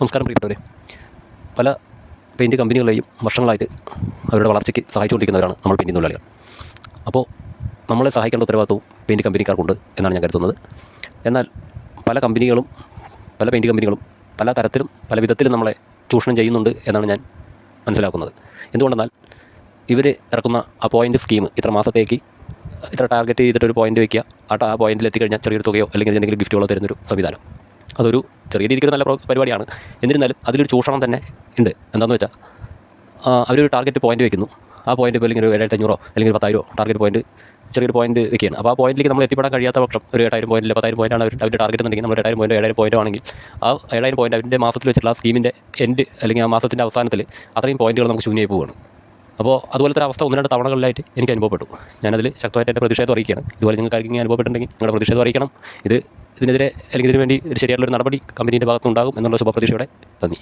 നമസ്കാരം പ്രിയപ്പെട്ടവരെ. പല പെയിന്റ് കമ്പനികളെയും വർഷങ്ങളായിട്ട് അവരുടെ വളർച്ചയ്ക്ക് സഹായിച്ചുകൊണ്ടിരിക്കുന്നവരാണ് നമ്മൾ പെയിന്റ് തൊഴിലാളികൾ. അപ്പോൾ നമ്മളെ സഹായിക്കേണ്ട ഉത്തരവാദിത്വവും പെയിന്റ് കമ്പനിക്കാർക്കുണ്ട് എന്നാണ് ഞാൻ കരുതുന്നത്. എന്നാൽ പല കമ്പനികളും പല പെയിന്റ് കമ്പനികളും പല തരത്തിലും പല വിധത്തിലും നമ്മളെ ചൂഷണം ചെയ്യുന്നുണ്ട് എന്നാണ് ഞാൻ മനസ്സിലാക്കുന്നത്. എന്തുകൊണ്ടെന്നാൽ ഇവർ ഇറക്കുന്ന ആ പോയിന്റ് സ്കീം ഇത്ര മാസത്തേക്ക് ഇത്ര ടാർഗറ്റ് ചെയ്തിട്ട് ഒരു പോയിന്റ് വയ്ക്കുക ആ പോയിന്റിൽ എത്തിക്കഴിഞ്ഞാൽ ചെറിയൊരു തുകയോ അല്ലെങ്കിൽ എന്തെങ്കിലും ഗിഫ്റ്റുകളോ തരുന്നൊരു സംവിധാനം. അതൊരു ചെറിയ രീതിക്ക് നല്ല പരിപാടിയാണ്. എന്നിരുന്നാലും അതിലൊരു ചൂഷണം തന്നെ ഉണ്ട്. എന്താണെന്ന് വെച്ചാൽ അവരൊരു ടാർഗറ്റ് പോയിന്റ് വെക്കുന്നു. ആ പോയിന്റ് ഇപ്പോൾ അല്ലെങ്കിൽ ഒരു ഏഴായിരത്തി അഞ്ഞൂറോ അല്ലെങ്കിൽ പത്തായിരോ ടാർഗറ്റ് പോയിന്റ് ചെറിയൊരു പോയിന്റ് വെക്കുകയാണ്. അപ്പോൾ ആ പോയിന്റിലേക്ക് നമ്മൾ എത്തിപ്പെടാൻ കഴിയാത്ത പക്ഷം ഒരു എട്ടായിരം പോയിന്റ് പത്തായിരം പോയിന്റാണ് അവർ അവരുടെ ടാർഗറ്റ് എന്നുണ്ടെങ്കിൽ നമ്മൾ എട്ടായിരം പോയിന്റ് ഏഴായിരം പോയിന്റ് ആണെങ്കിൽ ആ ഏഴായിരം പോയിന്റ് അവരുടെ മാസത്തിൽ വെച്ചിട്ടുള്ള ആ സ്കീമിന്റെ എൻഡ് അല്ലെങ്കിൽ ആ മാസത്തിന്റെ അവസാനത്തിൽ അത്രയും പോയിന്റുകൾ നമുക്ക് ശൂന്യമായി പോവുകയാണ്. അപ്പോൾ അതുപോലത്തെ അവസ്ഥ ഒന്ന് രണ്ട് തവണകളിലായിട്ട് എനിക്ക് അനുഭവപ്പെട്ടു. ഞാനതിൽ ശക്തമായിട്ട് എന്റെ പ്രതിഷേധം അറിയിക്കുകയാണ്. ഇതുപോലെ നിങ്ങൾക്ക് ആർക്കെങ്കിലും അനുഭവപ്പെട്ടിട്ടുണ്ടെങ്കിൽ നിങ്ങളുടെ പ്രതിഷേധം അറിയിക്കണം. ഇത് ഇതിനെതിരെ അല്ലെങ്കിൽ ഇതിനുവേണ്ടി ഒരു ശരിയായിട്ടുള്ള നടപടി കമ്പനീന്റെ ഭാഗത്തുനിന്നുണ്ടാകും എന്നുള്ള ശുഭപ്രതീക്ഷയോടെ നന്ദി.